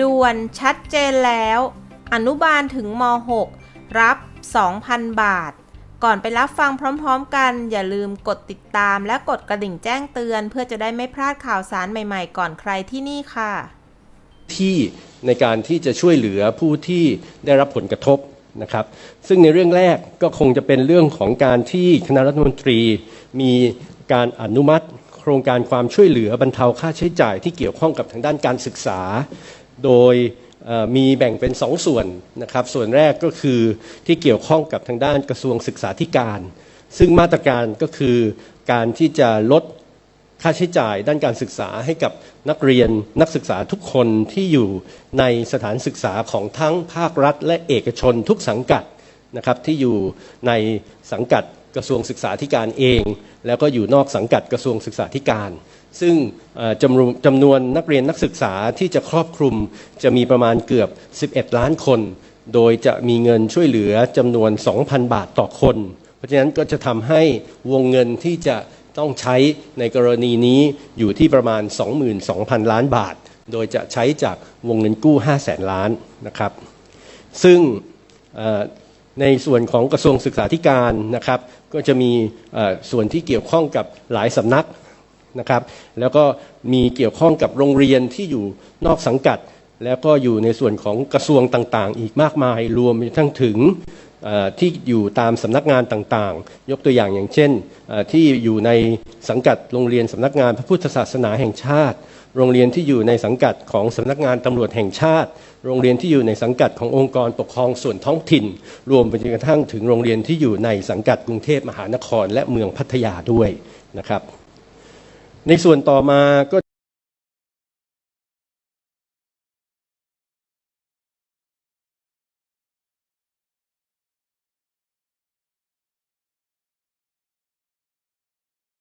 ด่วนชัดเจนแล้ว อนุบาลถึงม .6 รับ 2,000 บาท ก่อนไปรับฟังพร้อมๆ กัน อย่าลืมกดติดตามและกดกระดิ่งแจ้งเตือน เพื่อจะได้ไม่พลาดข่าวสารใหม่ๆ ก่อนใครที่นี่ค่ะ ที่ในการที่จะช่วยเหลือผู้ที่ได้รับผลกระทบนะครับ ซึ่งในเรื่องแรกก็คงจะเป็นเรื่องของการที่คณะรัฐมนตรีมีการอนุมัติ โครงการความช่วยเหลือบรรเทาค่าใช้จ่ายที่เกี่ยวข้องกับทางด้านการศึกษา โดยมีแบ่งเป็นสองส่วนนะครับ ส่วนแรกก็คือที่เกี่ยวข้องกับทางด้านกระทรวงศึกษาธิการ ซึ่งมาตรการก็คือการที่จะลดค่าใช้จ่ายด้านการศึกษาให้กับนักเรียนนักศึกษาทุกคนที่อยู่ในสถานศึกษาของทั้งภาครัฐ และเอกชนทุกสังกัดนะครับที่อยู่ในสังกัด กระทรวงศึกษาธิการเอง แล้วก็อยู่นอกสังกัดกระทรวงศึกษาธิการ ซึ่งจำนวนจำนวนนักเรียนนักศึกษาที่จะครอบคลุมจะมีประมาณเกือบ 11 ล้านคน โดยจะมีเงินช่วยเหลือจำนวน 2,000 บาทต่อคน เพราะฉะนั้นก็จะทำให้วงเงินที่จะต้องใช้ในกรณีนี้อยู่ที่ประมาณ 22,000 ล้านบาท โดยจะใช้จากวงเงินกู้ 5 0 0แสนล้านนะครับ ซึ่ง ในส่วนของกระทรวงศึกษาธิการนะครับ ก็จะมีส่วนที่เกี่ยวข้องกับหลายสำนักนะครับ แล้วก็มีเกี่ยวข้องกับโรงเรียนที่อยู่นอกสังกัด แล้วก็อยู่ในส่วนของกระทรวงต่างๆ อีกมากมายรวมไปทั้งถึง ที่อยู่ตามสำนักงานต่างๆ ยกตัวอย่างอย่างเช่น ที่อยู่ในสังกัดโรงเรียนสำนักงานพระพุทธศาสนาแห่งชาติ โรงเรียนที่อยู่ในสังกัดของสำนักงานตำรวจแห่งชาติ โรงเรียนที่อยู่ในสังกัดขององค์กรปกครองส่วนท้องถิ่น รวมไปจนกระทั่งถึงโรงเรียนที่อยู่ในสังกัดกรุงเทพมหานครและเมืองพัทยาด้วยนะครับ ในส่วนต่อมาก็